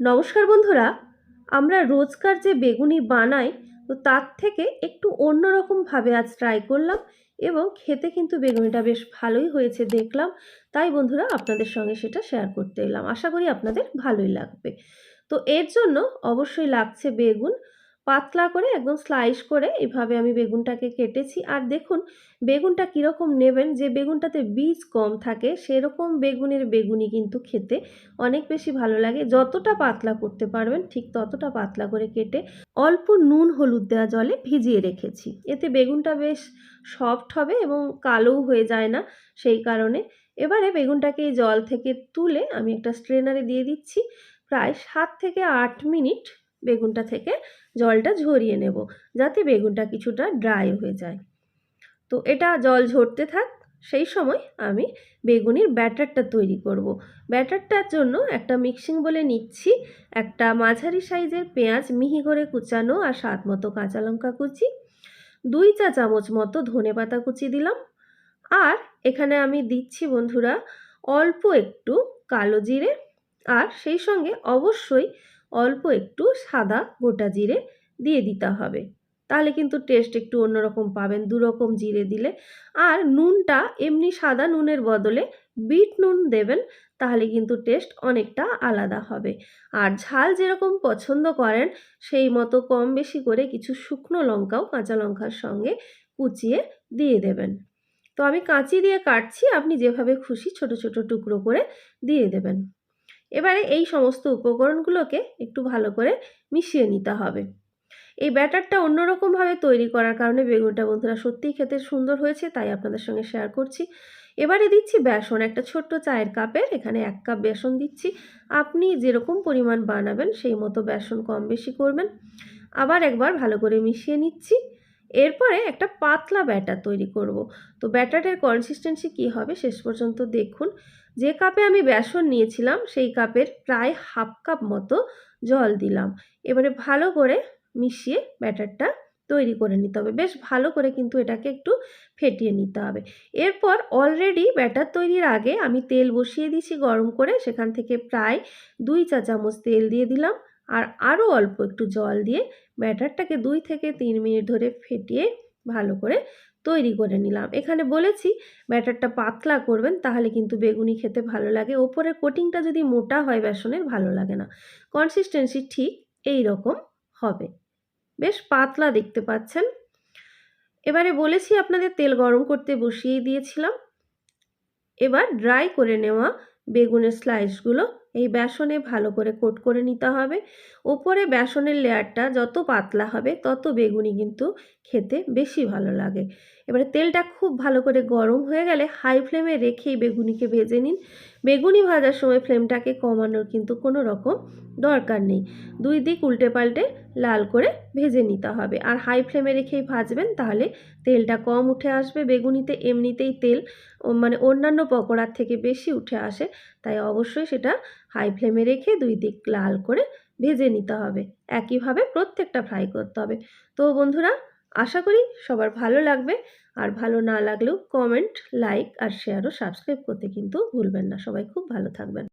নমস্কার বন্ধুরা, আমরা রোজকার যে বেগুনি বানাই, তো তার থেকে একটু অন্যরকমভাবে আজ ট্রাই করলাম এবং খেতে কিন্তু বেগুনিটা বেশ ভালোই হয়েছে দেখলাম। তাই বন্ধুরা, আপনাদের সঙ্গে সেটা শেয়ার করতে এলাম। আশা করি আপনাদের ভালোই লাগবে। তো এর জন্য অবশ্যই লাগছে বেগুন। পাতলা করে একদম স্লাইস করে এভাবে আমি বেগুনটাকে কেটেছি। আর দেখুন, বেগুনটা কীরকম নেবেন? যে বেগুনটাতে বীজ কম থাকে, সেরকম বেগুনের বেগুনি কিন্তু খেতে অনেক বেশি ভালো লাগে। যতটা পাতলা করতে পারবেন, ঠিক ততটা পাতলা করে কেটে অল্প নুন হলুদ দেওয়া জলে ভিজিয়ে রেখেছি। এতে বেগুনটা বেশ সফট হবে এবং কালোও হয়ে যায় না সেই কারণে। এবারে বেগুনটাকে এই জল থেকে তুলে আমি একটা স্ট্রেনারে দিয়ে দিচ্ছি। প্রায় সাত থেকে আট মিনিট বেগুনটা থেকে জলটা ঝরিয়ে নেব, যাতে বেগুনটা কিছুটা ড্রাই হয়ে যায় তো এটা জল ঝরতে থাক, সেই সময় আমি বেগুনির ব্যাটারটা তৈরি করব। ব্যাটারটার জন্য একটা মিক্সিং বলে নিচ্ছি, একটা মাঝারি সাইজের পেঁয়াজ মিহি করে কুচানো আর স্বাদ মতো কাঁচা লঙ্কা কুচি, দুই চা চামচ মতো ধনে পাতা কুচি দিলাম, আর এখানে আমি দিচ্ছি বন্ধুরা অল্প একটু কালো জিরে, আর সেই সঙ্গে অবশ্যই অল্প একটু সাদা গোটা জিরে দিয়ে দিতে হবে। তাহলে কিন্তু টেস্ট একটু অন্যরকম পাবেন, দুরকম জিরে দিলে। আর নুনটা এমনি সাদা নুনের বদলে বিট নুন দেবেন, তাহলে কিন্তু টেস্ট অনেকটা আলাদা হবে। আর ঝাল যেরকম পছন্দ করেন, সেই মতো কম বেশি করে কিছু শুকনো লঙ্কাও কাঁচা লঙ্কার সঙ্গে কুচিয়ে দিয়ে দেবেন। তো আমি কাঁচি দিয়ে কাটছি, আপনি যেভাবে খুশি ছোট ছোট টুকরো করে দিয়ে দেবেন। এবারে এই সমস্ত উপকরণগুলোকে একটু ভালো করে মিশিয়ে নিতে হবে। এই ব্যাটারটা অন্যরকমভাবে তৈরি করার কারণে বেগুনটা বন্ধুরা সত্যিই খেতে সুন্দর হয়েছে, তাই আপনাদের সঙ্গে শেয়ার করছি। এবারে দিচ্ছি বেসন, একটা ছোট্ট চায়ের কাপের, এখানে এক কাপ বেসন দিচ্ছি। আপনি যেরকম পরিমাণ বানাবেন, সেই মতো বেসন কম বেশি করবেন। আবার একবার ভালো করে মিশিয়ে নিচ্ছি। এরপরে একটা পাতলা ব্যাটার তৈরি করব। তো ব্যাটারের কনসিস্টেন্সি কি হবে শেষ পর্যন্ত দেখুন। যে কাপে আমি বেসন নিয়েছিলাম, সেই কাপের প্রায় হাফ কাপ মতো জল দিলাম। এবারে ভালো করে মিশিয়ে ব্যাটারটা তৈরি করে নিতে হবে। বেশ ভালো করে কিন্তু এটাকে একটু ফেটিয়ে নিতে হবে। এরপর অলরেডি ব্যাটার তৈরির আগে আমি তেল বসিয়ে দিয়েছি গরম করে। সেখান থেকে প্রায় দুই চা চামচ তেল দিয়ে দিলাম। আর আরও অল্প একটু জল দিয়ে ব্যাটারটাকে দুই থেকে তিন মিনিট ধরে ফেটিয়ে ভালো করে তৈরি করে নিলাম। এখানে বলেছি ব্যাটারটা পাতলা করবেন, তাহলে কিন্তু বেগুনি খেতে ভালো লাগে। ওপরের কোটিংটা যদি মোটা হয় বেসনের, ভালো লাগে না। কনসিস্টেন্সি ঠিক এই রকম হবে। বেশ পাতলা দেখতে পাচ্ছেন। এবারে বলেছি আপনাদের তেল গরম করতে বসিয়ে দিয়েছিলাম। এবার ড্রাই করে নেওয়া বেগুনের স্লাইসগুলো এই বেসনে ভালো করে কোট করে নিতে হবে। ওপরে বেসনের লেয়ারটা যত পাতলা হবে, তত বেগুনি কিন্তু খেতে বেশি ভালো লাগে। এবারে তেলটা খুব ভালো করে গরম হয়ে গেলে হাই ফ্লেমে রেখেই বেগুনিকে ভেজে নিন। বেগুনি ভাজার সময় ফ্লেমটাকে কমানোর কিন্তু কোনো রকম দরকার নেই। দুই দিক উল্টে পাল্টে লাল করে ভেজে নিতে হবে। আর হাই ফ্লেমে রেখেই ভাজবেন তাহলে তেলটা কম উঠে আসবে। বেগুনিতে এমনিতেই তেল মানে অন্যান্য পকোড়ার থেকে বেশি উঠে আসে, তাই অবশ্যই সেটা হাই ফ্লেমে রেখে দুই দিক লাল করে ভেজে নিতে হবে। একইভাবে প্রত্যেকটা ফ্রাই করতে হবে। তো বন্ধুরা, আশা করি সবার ভালো লাগবে। আর ভালো না লাগলেও কমেন্ট লাইক আর শেয়ারও সাবস্ক্রাইব করতে কিন্তু ভুলবেন না। সবাই খুব ভালো থাকবেন।